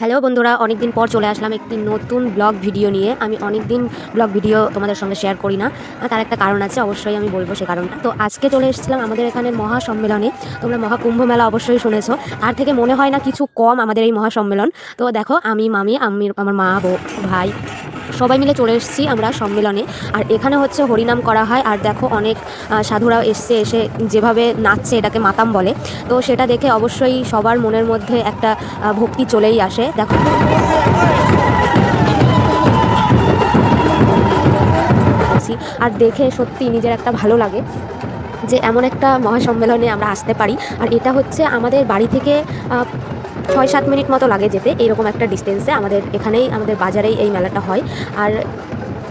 Hello বন্ধুরা, অনেকদিন পর চলে আসলাম একটি নতুন ব্লগ ভিডিও নিয়ে। আমি অনেক দিন ব্লগ ভিডিও তোমাদের সঙ্গে শেয়ার করি না তার একটা কারণ আছে, অবশ্যই আমি বলব সে কারণটা। তো আজকে চলে এসেছিলাম আমাদের এখানে মহা সম্মেলনে তোমরা মহাকুম্ভ মেলা অবশ্যই শুনেছো। তার থেকে মনে হয় না কিছু কম আমাদের এই মহা সম্মেলন তো দেখো, আমি, মামি, আমি, আমার মা ভাই সবাই মিলে চলে এসেছি আমরা সম্মেলনে। আর এখানে হচ্ছে হরিনাম করা হয়। আর দেখো অনেক আহ, সাধুরাও এসছে এসে যেভাবে নাচছে এটাকে মাতাম বলে। তো সেটা দেখে অবশ্যই সবার মনের মধ্যে একটা ভক্তি চলেই আসে। দেখো। আর দেখে সত্যি নিজের একটা ভালো লাগে যে এমন একটা মহাসম্মেলনে আমরা আসতে পারি। আর এটা হচ্ছে আমাদের বাড়ি থেকে ছয় সাত মিনিট মতো লাগে যেতে। এরকম একটা ডিস্টেন্সে আমাদের এখানেই, আমাদের বাজারেই এই মেলাটা হয়। আর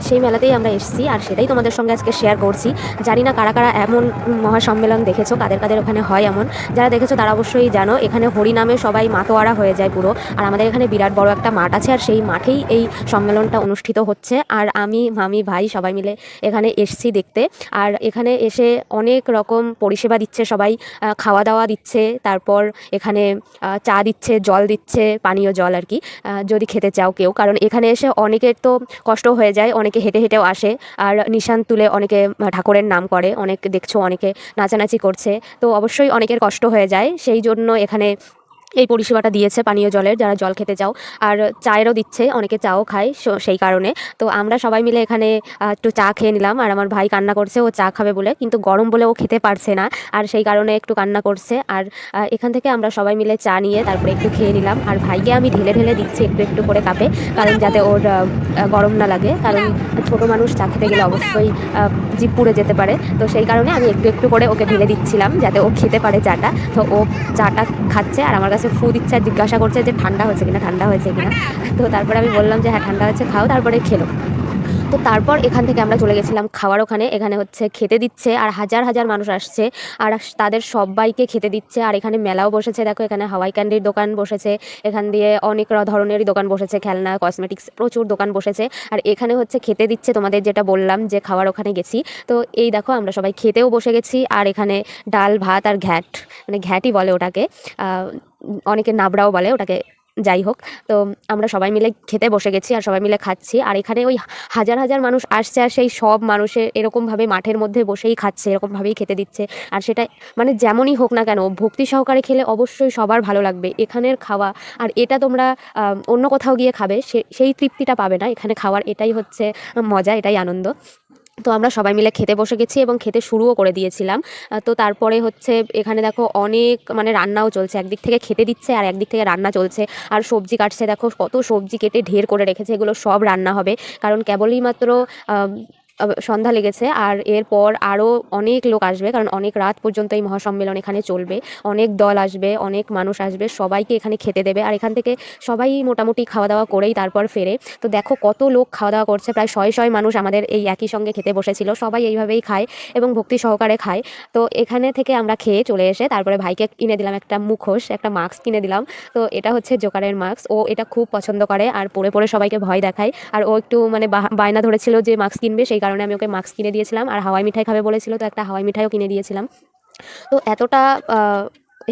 সেই মেলাতেই আমরা এসেছি আর সেটাই তোমাদের সঙ্গে আজকে শেয়ার করছি। জানি না কারা কারা এমন মহাসম্মেলন দেখেছ, কাদের কাদের ওখানে হয় এমন। যারা দেখেছ তারা অবশ্যই জানো, এখানে হরিনামে সবাই মাতোয়ারা হয়ে যায় পুরো। আর আমাদের এখানে বিরাট বড় একটা মাঠ আছে আর সেই মাঠেই এই সম্মেলনটা অনুষ্ঠিত হচ্ছে। আর আমি, মামি, ভাই সবাই মিলে এখানে এসছি দেখতে। আর এখানে এসে অনেক রকম পরিষেবা দিচ্ছে সবাই। খাওয়া দাওয়া দিচ্ছে, তারপর এখানে চা দিচ্ছে, জল দিচ্ছে, পানীয় জল আর কি। যদি খেতে চাও কেউ। কারণ এখানে এসে অনেকের তো কষ্ট হয়ে যায় অনেকে হেঁটে হেঁটেও আসে। আর নিশান তুলে অনেকে ঠাকুরের নাম করে। অনেক দেখছ, অনেকে নাচানাচি করছে। তো অবশ্যই অনেকের কষ্ট হয়ে যায়। সেই জন্য এখানে এই পরিষেবাটা দিয়েছে পানীয় জলের, যারা জল খেতে চাও। আর চায়েরও দিচ্ছে, অনেকে চাও খায় সেই কারণে। তো আমরা সবাই মিলে এখানে একটু চা খেয়ে নিলাম। আর আমার ভাই কান্না করছে, ও চা খাবে বলে। কিন্তু গরম বলে ও খেতে পারছে না। আর সেই কারণে একটু কান্না করছে। আর এখান থেকে আমরা সবাই মিলে চা নিয়ে তারপরে একটু খেয়ে নিলাম। আর ভাইকে আমি ঢেলে ঢেলে দিচ্ছি একটু একটু করে কাপে, কারণ যাতে ওর গরম না লাগে। কারণ ছোট মানুষ চা খেতে গেলে অবশ্যই জিভ পুড়ে যেতে পারে। তো সেই কারণে আমি একটু একটু করে ওকে ঢেলে দিচ্ছিলাম, যাতে ও খেতে পারে চাটা। তো ও চাটা খাচ্ছে, আর আমার কাছে ফু দিচ্ছে, জিজ্ঞাসা করছে যে ঠান্ডা হয়েছে কিনা, ঠান্ডা হয়েছে কিনা। তো তারপরে আমি বললাম যে হ্যাঁ ঠান্ডা হয়েছে, খাও, তারপরে খেলো। তো তারপর এখান থেকে আমরা চলে গেছিলাম খাওয়ার ওখানে। এখানে হচ্ছে খেতে দিচ্ছে, আর হাজার হাজার মানুষ আসছে, আর তাদের সবাইকে খেতে দিচ্ছে। আর এখানে মেলাও বসেছে, দেখো, এখানে হাওয়াই ক্যান্ডির দোকান বসেছে, এখান দিয়ে অনেক ধরনেরই দোকান বসেছে, খেলনা, কসমেটিক্স, প্রচুর দোকান বসেছে। আর এখানে হচ্ছে খেতে দিচ্ছে তোমাদের যেটা বললাম যে, খাওয়ার ওখানে গেছি। তো এই দেখো, আমরা সবাই খেতেও বসে গেছি, আর এখানে ডাল, ভাত, আর ঘ্যাট মানে ঘ্যাটই বলে ওটাকে। অনেকে নাবড়াও বলে, ওটাকে যাই হোক। তো আমরা সবাই মিলে খেতে বসে গেছি আর সবাই মিলে খাচ্ছি। আর এখানে ওই হাজার হাজার মানুষ আসছে আর সেই সব মানুষের এরকমভাবে মাঠের মধ্যে বসেই খাচ্ছে, এরকমভাবেই খেতে দিচ্ছে। আর সেটা মানে যেমনই হোক না কেন, ভক্তি সহকারে খেলে অবশ্যই সবার ভালো লাগবে। এখানের খাওয়া আর এটা তোমরা অন্য কোথাও গিয়ে খাবে সেই তৃপ্তিটা পাবে না। এখানে খাওয়ার এটাই হচ্ছে মজা, এটাই আনন্দ। তো আমরা সবাই মিলে খেতে বসে গেছি এবং খেতে শুরুও করে দিয়েছিলাম। তো তারপরে হচ্ছে এখানে দেখো অনেক মানে রান্নাও চলছে। একদিক থেকে খেতে দিচ্ছে আর একদিক থেকে রান্না চলছে। আর সবজি কাটছে। দেখো কত সবজি কেটে ঢের করে রেখেছে। এগুলো সব রান্না হবে। কারণ কেবলই মাত্র সন্ধ্যা লেগেছে আর এরপর আরও অনেক লোক আসবে, কারণ অনেক রাত পর্যন্ত এই মহাসম্মেলন এখানে চলবে। অনেক দল আসবে, অনেক মানুষ আসবে, সবাইকে এখানে খেতে দেবে আর এখান থেকে সবাই মোটামুটি খাওয়া দাওয়া করেই তারপর ফেরে। তো দেখো কত লোক খাওয়া দাওয়া করছে, প্রায় শয়ে শয়ে মানুষ আমাদের এই একই সঙ্গে খেতে বসেছিল, সবাই এইভাবেই খায় এবং ভক্তি সহকারে খায়। তো এখানে থেকে আমরা খেয়ে চলে এসে তারপরে ভাইকে কিনে দিলাম একটা মুখোশ, একটা মাস্ক কিনে দিলাম। তো এটা হচ্ছে জোকারের মাস্ক, ও এটা খুব পছন্দ করে আর পরে পরে সবাইকে ভয় দেখায়। আর ও একটু মানে বায়না ধরেছিল যে মাস্ক কিনবে, সেই কারণে আমি ওকে মাস্ক কিনে দিয়েছিলাম আর হাওয়াই মিঠাই খাবে বলেছিল, তো একটা হাওয়াই মিঠাইও কিনে দিয়েছিলাম। তো এতটা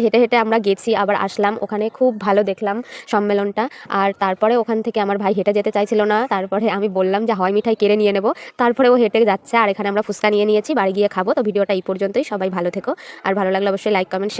হেঁটে হেঁটে আমরা গেছি, আবার আসলাম, ওখানে খুব ভালো দেখলাম সম্মেলনটা। আর তারপরে ওখান থেকে আমার ভাই হেঁটে যেতে চাইছিল না, তারপরে আমি বললাম যে হাওয়াই মিঠাই কেড়ে নিয়ে নেব। তারপরে ও হেঁটে যাচ্ছে, আর এখানে আমরা ফুচকা নিয়ে নিয়েছি, বাড়ি গিয়ে খাব। তো ভিডিওটা এই পর্যন্তই, সবাই ভালো থেকো। আর ভালো লাগলে অবশ্যই লাইক কমেন্ট